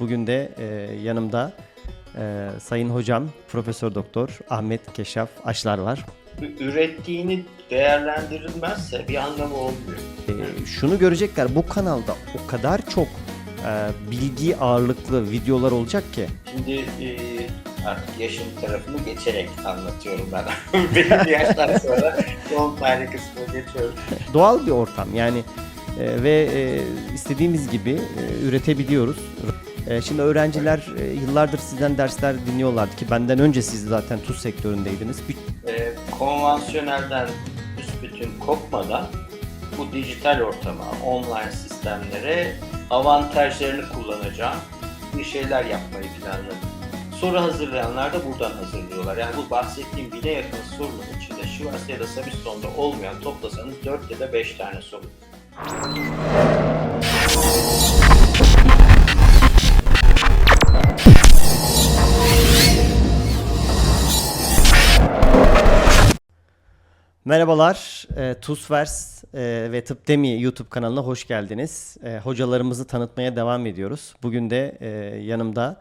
Bugün de e, yanımda e, Sayın Hocam Profesör Doktor Ahmet Keşaf Aşlar var. Ürettiğini değerlendirilmezse bir anlamı olmuyor. E, şunu görecekler bu kanalda o kadar çok e, bilgi ağırlıklı videolar olacak ki. Şimdi e, artık yaşım tarafını geçerek anlatıyorum ben. Benim yaştan sonra son tane kısmına geçiyorum. Doğal bir ortam yani e, ve e, istediğimiz gibi e, üretebiliyoruz. E, şimdi öğrenciler e, yıllardır sizden dersler dinliyorlardı ki benden önce siz zaten tuz sektöründeydiniz. Bir- E, konvansiyonelden büsbütün kopmadan bu dijital ortama, online sistemlere avantajlarını kullanacağım bir şeyler yapmayı planladım. Soru hazırlayanlar da buradan hazırlıyorlar. Yani bu bahsettiğim bine yakın sorunun içinde Şivas ya da Sabiston'da olmayan toplasanız 4 ya da 5 tane soru. Merhabalar, e, TUSVERS e, ve Tıp Demi YouTube kanalına hoş geldiniz. E, hocalarımızı tanıtmaya devam ediyoruz. Bugün de e, yanımda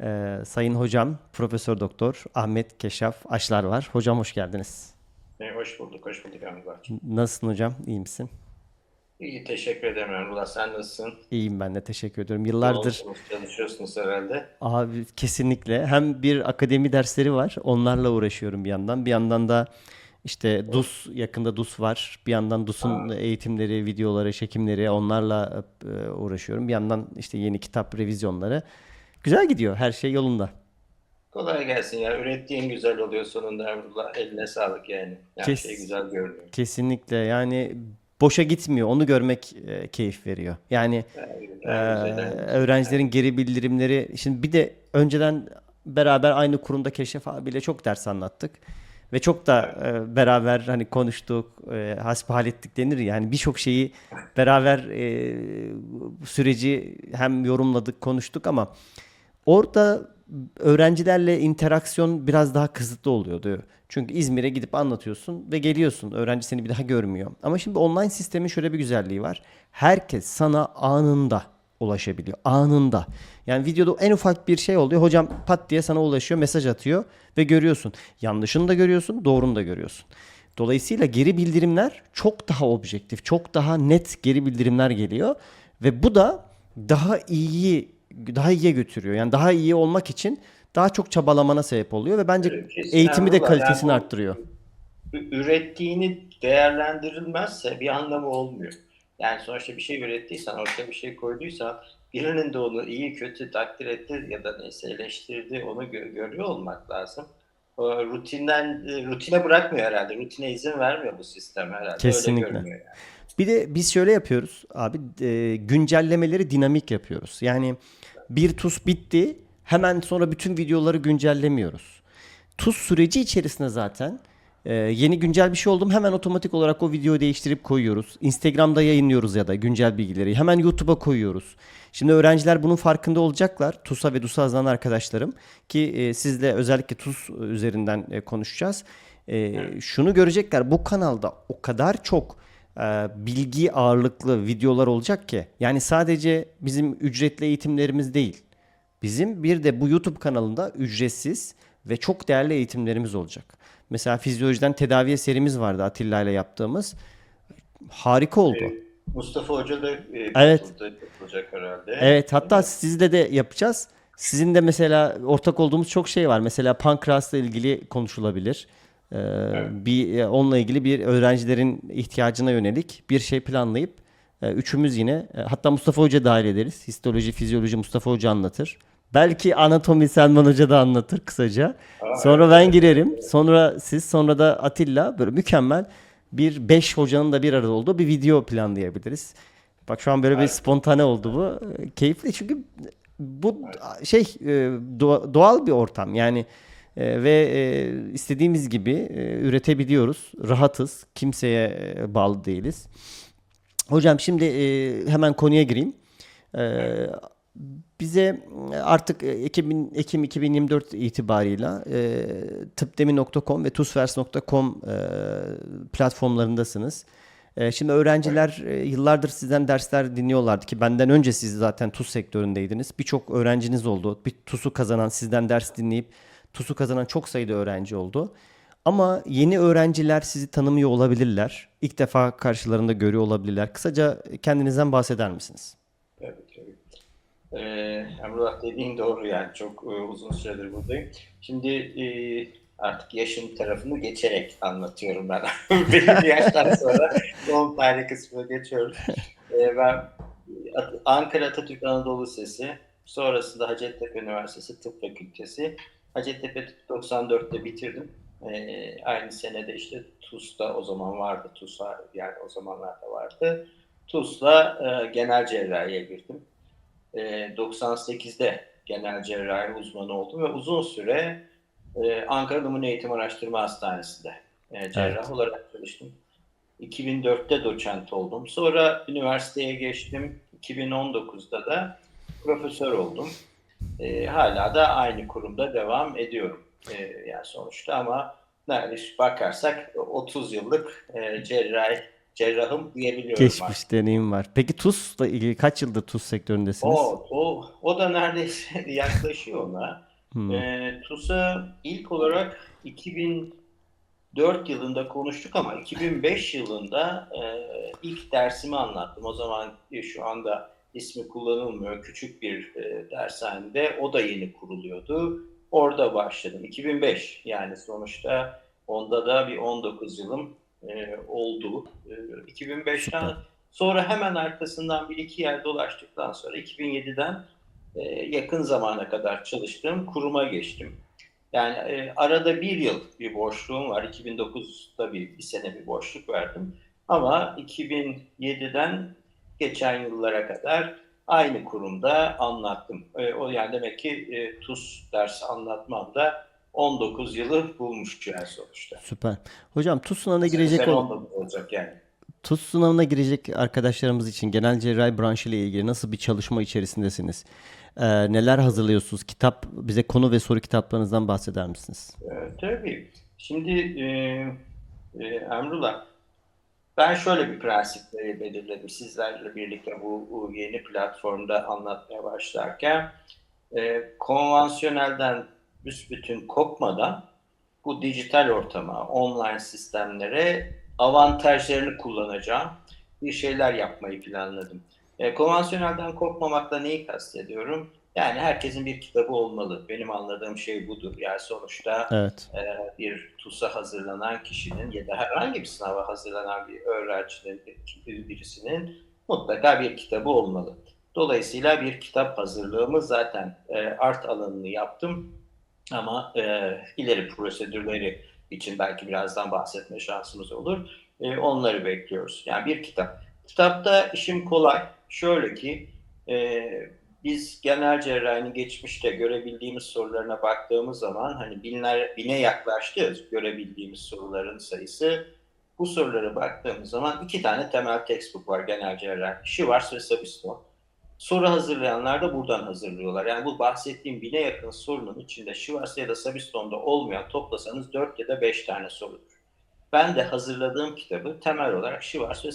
e, Sayın Hocam Profesör Doktor Ahmet Keşaf Aşlar var. Hocam hoş geldiniz. E, hoş bulduk, hoş bulduk Emrullah. Nasılsın hocam? İyi misin? İyi, teşekkür ederim Emrullah. Sen nasılsın? İyiyim ben de teşekkür ediyorum. Yıllardır Yoğunsunuz, Çalışıyorsunuz herhalde. Abi kesinlikle hem bir akademi dersleri var onlarla uğraşıyorum bir yandan bir yandan da işte DUS yakında DUS var. Bir yandan DUS'un eğitimleri videoları çekimleri onlarla e, uğraşıyorum. Bir yandan işte yeni kitap revizyonları. Güzel gidiyor her şey yolunda. Kolay gelsin ya. Ürettiğin güzel oluyor sonunda Emrullah. Eline sağlık yani. Her Kes- şey güzel görünüyor. kesinlikle. Yani boşa gitmiyor. Onu görmek e, keyif veriyor. Yani güzel. öğrencilerin geri bildirimleri. Şimdi bir de önceden beraber aynı kurumda Keşef abiyle çok ders anlattık ve çok da e, beraber hani konuştuk, e, hasbihal ettik denir ya, yani birçok şeyi beraber e, süreci hem yorumladık, konuştuk ama orada öğrencilerle interaksiyon biraz daha kısıtlı oluyordu. Çünkü İzmir'e gidip anlatıyorsun ve geliyorsun. Öğrenci seni bir daha görmüyor. Ama şimdi online sistemin şöyle bir güzelliği var. Herkes sana anında ulaşabiliyor. Anında. Yani videoda en ufak bir şey oluyor. Hocam pat diye sana ulaşıyor, mesaj atıyor ve görüyorsun. Yanlışını da görüyorsun, doğrunu da görüyorsun. Dolayısıyla geri bildirimler çok daha objektif, çok daha net geri bildirimler geliyor ve bu da daha iyi daha iyiye götürüyor. Yani daha iyi olmak için daha çok çabalamana sebep oluyor ve bence kesin. eğitimi de kalitesini yani arttırıyor. Ürettiğini değerlendirilmezse bir anlamı olmuyor. Yani sonuçta bir şey ürettiysen, ortaya bir şey koyduysan birinin de onu iyi kötü takdir etti ya da neyse eleştirdi onu gö- görüyor olmak lazım. O rutinden e, rutine bırakmıyor herhalde. Rutine izin vermiyor bu sistem herhalde. Kesinlikle. Öyle görünüyor yani. Bir de biz şöyle yapıyoruz abi e, güncellemeleri dinamik yapıyoruz. Yani bir TUS bitti hemen sonra bütün videoları güncellemiyoruz. TUS süreci içerisinde zaten e, yeni güncel bir şey oldu mu hemen otomatik olarak o videoyu değiştirip koyuyoruz. Instagram'da yayınlıyoruz ya da güncel bilgileri. Hemen YouTube'a koyuyoruz. Şimdi öğrenciler bunun farkında olacaklar. TUS'a ve DUS'a hazırlanan arkadaşlarım ki e, sizle özellikle TUS üzerinden e, konuşacağız. E, şunu görecekler bu kanalda o kadar çok e, bilgi ağırlıklı videolar olacak ki yani sadece bizim ücretli eğitimlerimiz değil. Bizim bir de bu YouTube kanalında ücretsiz ve çok değerli eğitimlerimiz olacak. Mesela fizyolojiden tedaviye serimiz vardı Atilla ile yaptığımız. Harika oldu. Mustafa Hoca da e, Evet. katılacak herhalde. Evet hatta sizle de yapacağız. Sizin de mesela ortak olduğumuz çok şey var. Mesela pankreasla ilgili konuşulabilir. Ee, Bir e, onunla ilgili bir öğrencilerin ihtiyacına yönelik bir şey planlayıp e, üçümüz yine e, hatta Mustafa Hoca dahil ederiz. Histoloji, fizyoloji Mustafa Hoca anlatır. Belki anatomi Selman Hoca da anlatır kısaca. Sonra ben girerim. Sonra siz, sonra da Atilla böyle mükemmel bir 5 hocanın da bir arada olduğu bir video planlayabiliriz. Bak şu an böyle bir spontane oldu bu. Keyifli çünkü bu şey e, doğa- doğal bir ortam yani e, ve e, istediğimiz gibi üretebiliyoruz. Rahatız. Kimseye bağlı değiliz. Hocam şimdi hemen konuya gireyim. E, bize artık e, Ekim, Ekim 2024 itibarıyla e, tıpdemi.com ve tusvers.com e, platformlarındasınız. E, şimdi öğrenciler e, yıllardır sizden dersler dinliyorlardı ki benden önce siz zaten TUS sektöründeydiniz. Birçok öğrenciniz oldu. Bir TUS'u kazanan, sizden ders dinleyip TUS'u kazanan çok sayıda öğrenci oldu. Ama yeni öğrenciler sizi tanımıyor olabilirler. İlk defa karşılarında görüyor olabilirler. Kısaca kendinizden bahseder misiniz? Tabii tabii. Ee, Emrullah dediğin doğru yani çok e, uzun süredir buradayım. Şimdi e, artık yaşım tarafını geçerek anlatıyorum ben. Belli yaştan sonra son tarih kısmına geçiyoruz. Ee, ben Ankara Atatürk Anadolu Lisesi, sonrasında Hacettepe Üniversitesi Tıp Fakültesi. Hacettepe Tıp 94'te bitirdim. Ee, aynı senede işte TUS'ta o zaman vardı. TUS'a yani o zamanlarda vardı. TUS'la e, genel cerrahiye girdim. E, 98'de genel cerrahi uzmanı oldum ve uzun süre e, Ankara Numune Eğitim Araştırma Hastanesi'nde e, cerrah Evet. olarak çalıştım. 2004'te doçent oldum. Sonra üniversiteye geçtim. 2019'da da profesör oldum. E, hala da aynı kurumda devam ediyorum. E, yani sonuçta ama neredeyse bakarsak 30 yıllık e, cerrahi cerrahım diyebiliyorum artık. Geçmiş deneyim var. Peki TUS'la ilgili kaç yıldır TUS sektöründesiniz? O, o, o da neredeyse yaklaşıyor ona. Hmm. E, TUS'a ilk olarak 2004 yılında konuştuk ama 2005 yılında e, ilk dersimi anlattım. O zaman e, şu anda ismi kullanılmıyor. Küçük bir e, dershanede. O da yeni kuruluyordu. Orada başladım. 2005 yani sonuçta onda da bir 19 yılım e, oldu. E, 2005'ten Süper. sonra hemen arkasından bir iki yer dolaştıktan sonra 2007'den e, yakın zamana kadar çalıştığım kuruma geçtim. Yani e, arada bir yıl bir boşluğum var. 2009'da bir, bir sene bir boşluk verdim. Ama 2007'den geçen yıllara kadar aynı kurumda anlattım. E, o yani demek ki e, TUS dersi anlatmam da 19 yılı bulmuş yani sonuçta. Süper. Hocam TUS sınavına girecek sene ol- 19 olacak yani. TUS sınavına girecek arkadaşlarımız için genel cerrahi branşı ile ilgili nasıl bir çalışma içerisindesiniz? Ee, neler hazırlıyorsunuz? Kitap bize konu ve soru kitaplarınızdan bahseder misiniz? Ee, tabii. Şimdi e, e, Emrullah, ben şöyle bir prensipleri belirledim sizlerle birlikte bu, bu yeni platformda anlatmaya başlarken. E, konvansiyonelden büsbütün kopmadan bu dijital ortama, online sistemlere avantajlarını kullanacağım bir şeyler yapmayı planladım. E, konvansiyonelden kopmamakla neyi kastediyorum? Yani herkesin bir kitabı olmalı. Benim anladığım şey budur. Yani sonuçta Evet. e, bir TUS'a hazırlanan kişinin ya da herhangi bir sınava hazırlanan bir öğrencinin, bir- birisinin mutlaka bir kitabı olmalı. Dolayısıyla bir kitap hazırlığımı zaten e, art alanını yaptım ama e, ileri prosedürleri için belki birazdan bahsetme şansımız olur. E, onları bekliyoruz. Yani bir kitap. Kitapta işim kolay. Şöyle ki e, biz genel cerrahinin geçmişte görebildiğimiz sorularına baktığımız zaman hani binler, bine yaklaştı görebildiğimiz soruların sayısı. Bu sorulara baktığımız zaman iki tane temel textbook var genel cerrah. Schwarz ve Sabiston. Soru hazırlayanlar da buradan hazırlıyorlar. Yani bu bahsettiğim bine yakın sorunun içinde Schwarz ya da Sabiston'da olmayan toplasanız 4 ya da 5 tane sorudur. Ben de hazırladığım kitabı temel olarak Schwarz ve